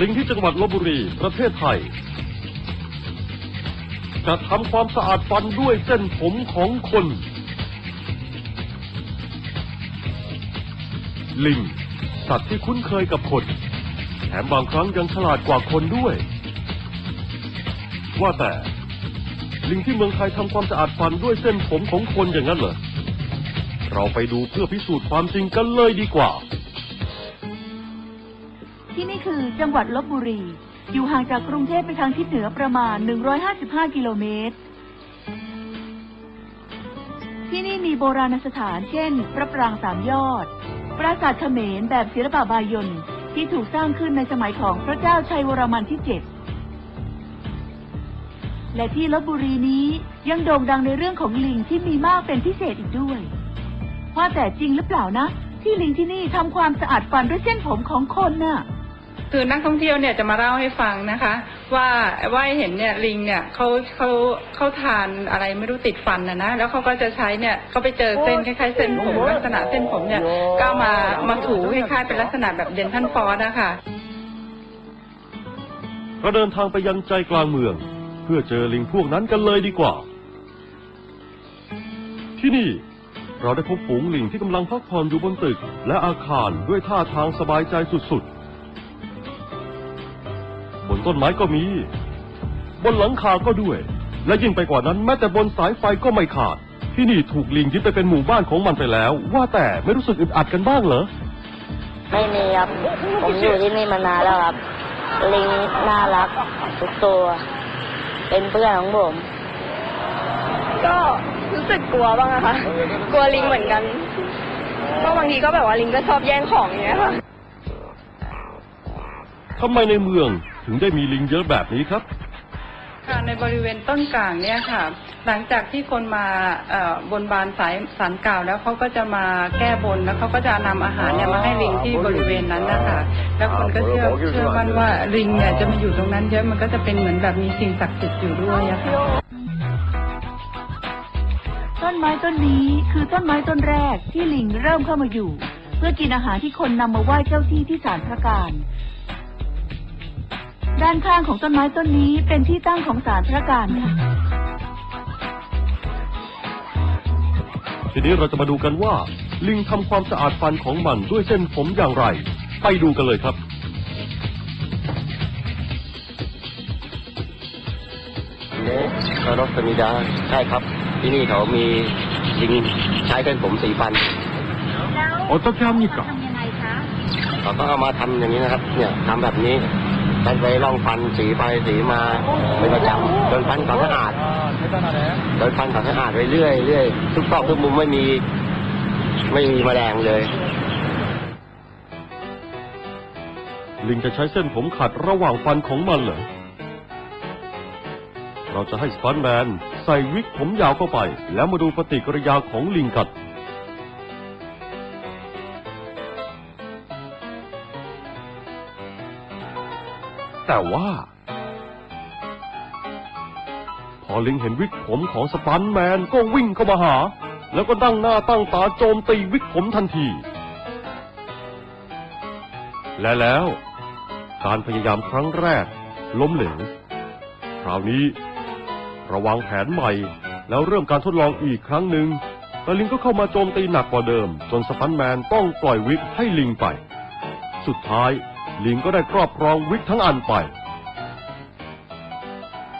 ลิงที่จังหวัดลบบุรี ประเทศไทย จะทำความสะอาดฟันด้วยเส้นผมของคน ลิง สัตว์ที่คุ้นเคยกับคน แถมบางครั้งยังฉลาดกว่าคนด้วย ว่าแต่ ลิงที่เมืองไทยทำความสะอาดฟันด้วยเส้นผมของคนอย่างนั้นเหรอ เราไปดูเพื่อพิสูจน์ความจริงกันเลยดีกว่า ที่นี่คือจังหวัดลบบุรี อยู่ห่างจากกรุงเทพไปทางทิศเหนือประมาณ 155 กิโลเมตร ที่นี่มีโบราณสถานเช่น พระปรางสามยอด ปราสาทเขมรแบบศิลปะบายนที่ถูกสร้างขึ้นในสมัยของพระเจ้าชัยวรมันที่เจ็ดและที่ลบบุรีนี้ยังโด่งดังในเรื่องของลิงที่มีมากเป็นพิเศษอีกด้วย ว่าแต่จริงหรือเปล่านะ ที่ลิงที่นี่ทำความสะอาดฟันด้วยเส้นผมของคนน่ะ คือนักท่องเที่ยวเนี่ยจะมาเล่าให้ฟังนะคะ ว่าว่าเห็นเนี่ยลิงเนี่ยเขาเขาเขาทานอะไรไม่รู้ติดฟันนะนะแล้วเขาก็จะใช้เนี่ยเขาไปเจอเส้นคล้ายๆเส้นผมลักษณะเส้นผมเนี่ยก็เอามามาถูคล้ายๆเป็นลักษณะแบบเดนทันฟอสนะคะเราเดินทางไปยังใจกลางเมือง เพื่อเจอลิงพวกนั้นกันเลยดีกว่า ที่นี่เราได้พบฝูงลิงที่กำลังพักผ่อนอยู่บนตึก และอาคารด้วยท่าทางสบายใจสุดๆ บนต้นไม้ก็มี บนหลังคาก็ด้วย และยิ่งไปกว่านั้นแม้แต่บนสายไฟก็ไม่ขาด ที่นี่ถูกลิงยึดไปเป็นหมู่บ้านของมันไปแล้ว ว่าแต่ไม่รู้สึกอึดอัดกันบ้างเหรอไม่มีครับผมอยู่ที่นี่มานานแล้วครับ ลิงน่ารักทุกตัว เป็นเพื่อนของผม ก็รู้สึกกลัวบ้างนะคะกลัวลิงเหมือนกันเพราะบางทีก็แบบว่าลิงก็ชอบแย่งของอย่างเงี้ยค่ะทำไมในเมือง ถึงได้มีลิงเยอะแบบนี้ครับ ค่ะในบริเวณต้นกลางเนี่ยค่ะ หลังจากที่คนมาเอ่อบนบานสายสารกล่าวแล้วเขาก็จะมาแก้บนแล้วเขาก็จะนำอาหารเนี่ยมาให้ลิงที่บริเวณนั้นนะคะแล้วคนก็เชื่อเชื่อมั่นว่าลิงเนี่ยจะมาอยู่ตรงนั้นเยอะมันก็จะเป็นเหมือนแบบมีสิ่งศักดิ์สิทธิ์อยู่ด้วยอะค่ะ ต้นไม้ต้นนี้คือต้นไม้ต้นแรกที่ลิงเริ่มเข้ามาอยู่ เพื่อกินอาหารที่คนนำมาไหว้เจ้าที่ที่ศาลพระการ ด้านข้างของต้นไม้ต้นนี้เป็นที่ตั้งของศาลพระการค่ะ ทีนี้เราจะมาดูกันว่า ลิงทำความสะอาดฟันของมันด้วยเส้นผมอย่างไร ไปดูกันเลยครับ เละคารพธรรมิดาใช่ครับ ที่นี่เขามีลิงใช้เส้นผมสีฟันโอ้ต้องทำยังไงคะ เขาก็เอามาทำอย่างนี้นะครับ เนี่ยทำแบบนี้ ท่านไปล่องฟันสีไปสีมาเป็นประจำจนฟันเขาสะอาดจนฟันเขาสะอาดไปเรื่อยเรื่อยทุกซอกทุกมุมไม่มีไม่มีแมลงเลย ลิงจะใช้เส้นผมขัดระหว่างฟันของมันเหรอเราจะให้สปันแมนใส่วิกผมยาวเข้าไป แล้วมาดูปฏิกิริยาของลิงกัน แต่ว่า พอลิงเห็นวิกผมของสปันแมนก็วิ่งเข้ามาหา แล้วก็ตั้งหน้าตั้งตาโจมตีวิกผมทันที และแล้ว การพยายามครั้งแรก ล้มเหลวคราวนี้ ระวังแผนใหม่ แล้วเริ่มการทดลองอีกครั้งหนึ่งแต่ลิงก็เข้ามาโจมตีหนักกว่าเดิม จนสปันแมนต้องปล่อยวิกให้ลิงไป สุดท้าย ลิงก็ได้ครอบครองวิกทั้งอันไป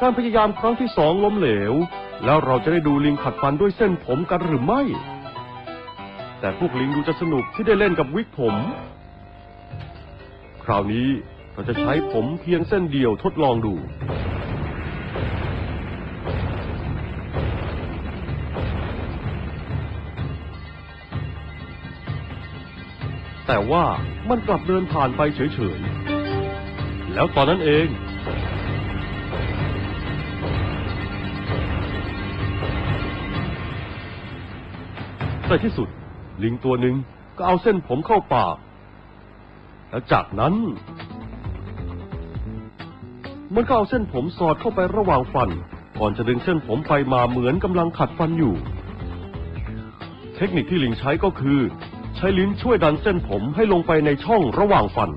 การพยายามครั้งที่สองล้มเหลว แล้วเราจะได้ดูลิงขัดฟันด้วยเส้นผมกันหรือไม่ แต่พวกลิงดูจะสนุกที่ได้เล่นกับวิกผม คราวนี้เราจะใช้ผมเพียงเส้นเดียวทดลองดู แต่ว่ามันกลับเดินผ่านไปเฉยๆ แล้วตอนนั้นเอง ในที่สุด ลิงตัวหนึ่งก็เอาเส้นผมเข้าปาก แล้วจากนั้น มันก็เอาเส้นผมสอดเข้าไประหว่างฟัน ก่อนจะดึงเส้นผมไปมาเหมือนกำลังขัดฟันอยู่ เทคนิคที่ลิงใช้ก็คือ ใช้ลิ้นช่วยดันเส้นผมให้ลงไปในช่องระหว่างฟัน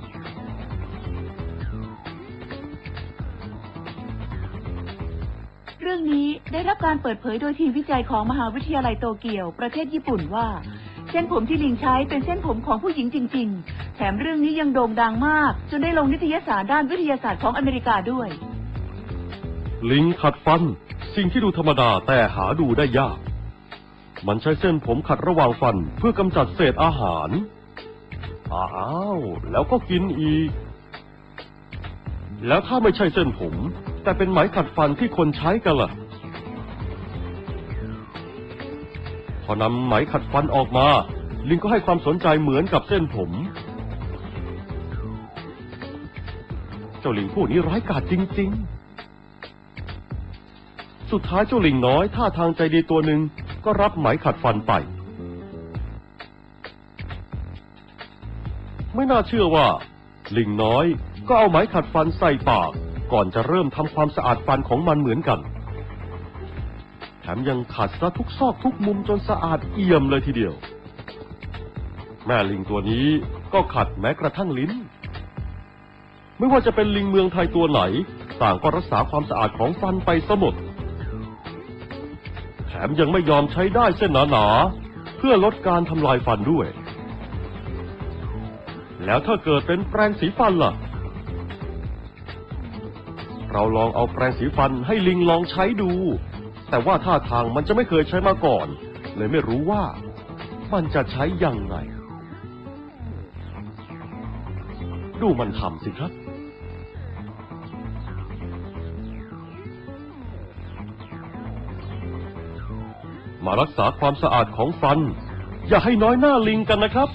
เรื่องนี้ได้รับการเปิดเผยโดยทีมวิจัยของมหาวิทยาลัยโตเกียว ประเทศญี่ปุ่นว่า เส้นผมที่ลิงใช้เป็นเส้นผมของผู้หญิงจริง ๆ แถมเรื่องนี้ยังโด่งดังมาก จนได้ลงนิตยสารด้านวิทยาศาสตร์ของอเมริกาด้วย ลิงขัดฟัน สิ่งที่ดูธรรมดาแต่หาดูได้ยาก มันใช้เส้นผมขัดระหว่างฟันเพื่อกำจัดเศษอาหาร อ้าว แล้วก็กินอีก แล้วถ้าไม่ใช่เส้นผม แต่เป็นไหมขัดฟันที่คนใช้กันล่ะ พอนำไหมขัดฟันออกมา ลิงก็ให้ความสนใจเหมือนกับเส้นผม เจ้าลิงผู้นี้ร้ายกาจจริง ๆ สุดท้ายเจ้าลิงน้อยท่าทางใจดีตัวหนึ่ง ก็รับไหมขัดฟันไป ไม่น่าเชื่อว่า ลิงน้อยก็เอาไหมขัดฟันใส่ปาก ก่อนจะเริ่มทำความสะอาดฟันของมันเหมือนกัน แถมยังขัดซะทุกซอกทุกมุมจนสะอาดเอี่ยมเลยทีเดียว แม่ลิงตัวนี้ก็ขัดแม้กระทั่งลิ้น ไม่ว่าจะเป็นลิงเมืองไทยตัวไหน ต่างก็รักษาความสะอาดของฟันไปสมดแถ มยังไม่ยอมใช้ได้เส้นหนาๆเพื่อลดการทำลายฟันด้วย แล้วถ้าเกิดเป็นแปรงสีฟันล่ะ เราลองเอาแปรงสีฟันให้ลิงลองใช้ดู แต่ว่าท่าทางมันจะไม่เคยใช้มาก่อน เลยไม่รู้ว่ามันจะใช้ยังไง ดูมันทำสิครับ มารักษาความสะอาดของฟัน อย่าให้น้อยหน้าลิงกันนะครับ